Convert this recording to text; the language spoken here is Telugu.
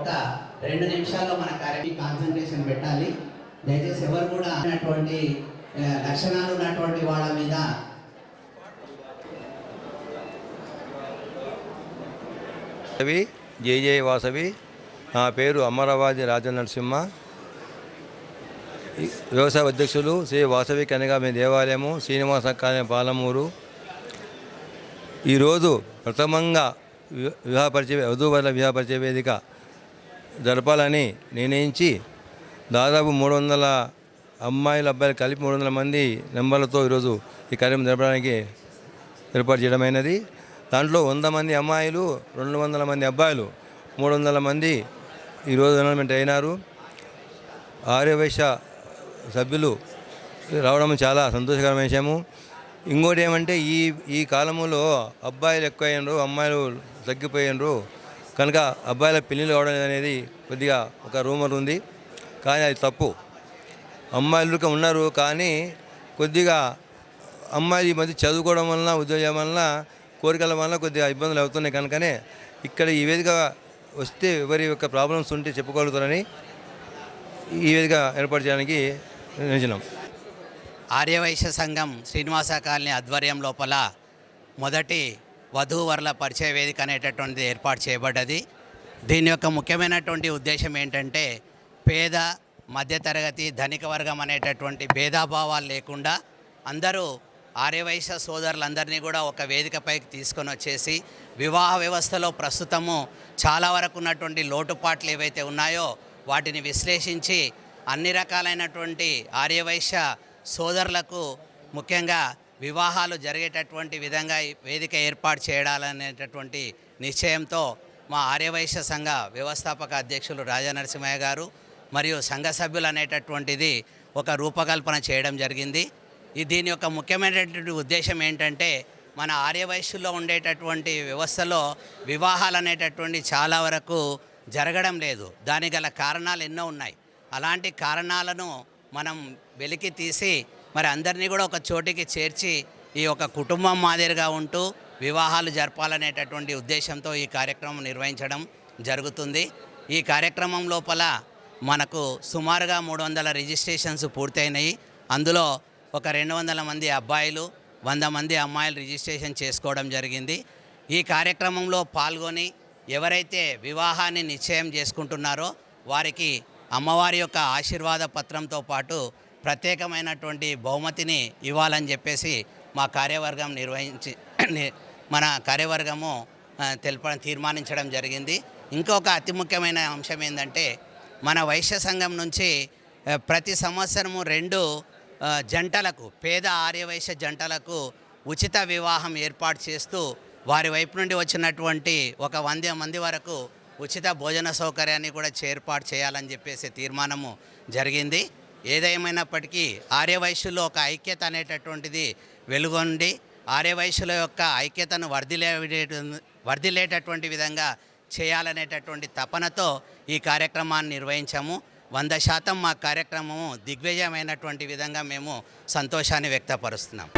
ఒక్క రెండు నిమిషాల్లో మన కార్యక్రమం కాన్సన్ట్రేషన్ పెట్టాలి. దయచేసి ఎవరు కూడా అన్నటువంటి లక్షణాలు ఉన్నటువంటి వాళ్ళ మీద వాసవి జై జై వాసవి. నా పేరు అమరావాది రాజనరసింహ. ఈ వ్యవసాయ అధ్యక్షులు శ్రీ వాసవి కనగామి దేవాలయము శ్రీనివాస కాలనీ పాలమూరు. ఈరోజు ప్రథమంగా వివాహపరిచే వధూవరుల వివాహపరిచే వేదిక జరపాలని నిర్ణయించి దాదాపు మూడు వందల అమ్మాయిలు అబ్బాయిలు కలిపి మూడు వందల మంది నెంబర్లతో ఈరోజు ఈ కార్యక్రమం జరపడానికి ఏర్పాటు చేయడమైనది. దాంట్లో వంద మంది అమ్మాయిలు రెండు వందల మంది అబ్బాయిలు మూడు వందల మంది ఈరోజు అనౌన్స్మెంట్ అయినారు. ఆర్యవైశ్య సభ్యులు రావడం చాలా సంతోషకరమైన విషయము. ఇంకోటి ఏమంటే ఈ ఈ కాలంలో అబ్బాయిలు ఎక్కువ అయ్యారు అమ్మాయిలు తగ్గిపోయినరు. కనుక అబ్బాయిల పెళ్ళిళ్ళు కావడం అనేది కొద్దిగా ఒక రూమర్ ఉంది. కానీ అది తప్పు. అమ్మాయిలు ఉన్నారు కానీ కొద్దిగా అమ్మాయిలు ఈ మధ్య చదువుకోవడం వలన ఉద్యోగం వలన కోరికల వలన కొద్దిగా ఇబ్బందులు అవుతున్నాయి కనుకనే ఇక్కడ ఈ వేదిక వస్తే ఎవరి యొక్క ప్రాబ్లమ్స్ ఉంటే చెప్పుకోగలుగుతారని ఈ వేదిక ఏర్పాటు చేయడానికి నిర్ణయించినాం ఆర్యవైశ్య సంఘం శ్రీనివాస కాలనీ ఆధ్వర్యం లోపల మొదటి వధూవరుల పరిచయ వేదిక అనేటటువంటిది ఏర్పాటు చేయబడ్డది. దీని యొక్క ముఖ్యమైనటువంటి ఉద్దేశం ఏంటంటే పేద మధ్యతరగతి ధనిక వర్గం అనేటటువంటి భేదాభావాలు లేకుండా అందరూ ఆర్యవైశ్య సోదరులందరినీ కూడా ఒక వేదికపైకి తీసుకొని వచ్చేసి వివాహ వ్యవస్థలో ప్రస్తుతము చాలా వరకు ఉన్నటువంటి లోటుపాట్లు ఏవైతే ఉన్నాయో వాటిని విశ్లేషించి అన్ని రకాలైనటువంటి ఆర్యవైశ్య సోదరులకు ముఖ్యంగా వివాహాలు జరిగేటటువంటి విధంగా వేదిక ఏర్పాటు చేయాలనేటటువంటి నిశ్చయంతో మా ఆర్యవైశ్య సంఘ వ్యవస్థాపక అధ్యక్షులు రాజానరసింహయ్య గారు మరియు సంఘ సభ్యులు అనేటటువంటిది ఒక రూపకల్పన చేయడం జరిగింది. ఈ దీని యొక్క ముఖ్యమైనటువంటి ఉద్దేశం ఏంటంటే మన ఆర్యవయస్సులో ఉండేటటువంటి వ్యవస్థలో వివాహాలు అనేటటువంటి చాలా వరకు జరగడం లేదు. దానికి గల కారణాలు ఎన్నో ఉన్నాయి. అలాంటి కారణాలను మనం వెలికి తీసి మరి అందరినీ కూడా ఒక చోటికి చేర్చి ఈ ఒక కుటుంబం మాదిరిగా ఉంటూ వివాహాలు జరపాలనేటటువంటి ఉద్దేశంతో ఈ కార్యక్రమం నిర్వహించడం జరుగుతుంది. ఈ కార్యక్రమం లోపల మనకు సుమారుగా మూడు వందల రిజిస్ట్రేషన్స్ పూర్తయినాయి. అందులో ఒక రెండు వందల మంది అబ్బాయిలు వంద మంది అమ్మాయిలు రిజిస్ట్రేషన్ చేసుకోవడం జరిగింది. ఈ కార్యక్రమంలో పాల్గొని ఎవరైతే వివాహాన్ని నిశ్చయం చేసుకుంటున్నారో వారికి అమ్మవారి యొక్క ఆశీర్వాద పత్రంతో పాటు ప్రత్యేకమైనటువంటి బహుమతిని ఇవ్వాలని చెప్పేసి మా కార్యవర్గం నిర్వహించి మన కార్యవర్గము ఆ, తీర్మానించడం జరిగింది. ఇంకొక అతి ముఖ్యమైన అంశం ఏంటంటే మన వైశ్య సంఘం నుంచి ప్రతి సంవత్సరము రెండు జంటలకు పేద ఆర్యవైశ్య జంటలకు ఉచిత వివాహం ఏర్పాటు చేస్తూ వారి వైపు నుండి వచ్చినటువంటి ఒక వంద మంది వరకు ఉచిత భోజన సౌకర్యాన్ని కూడా ఏర్పాటు చేయాలని చెప్పేసి తీర్మానము జరిగింది. ఏదేమైనప్పటికీ ఆర్యవైశ్యుల్లో ఒక ఐక్యత అనేటటువంటిది వెలుగొండి ఆర్యవైశ్యుల యొక్క ఐక్యతను వర్ధిలే వర్ధిలేటటువంటి విధంగా చేయాలనేటటువంటి తపనతో ఈ కార్యక్రమాన్ని నిర్వహించాము. వంద శాతం మా కార్యక్రమము దిగ్విజయమైనటువంటి విధంగా మేము సంతోషాన్ని వ్యక్తపరుస్తున్నాం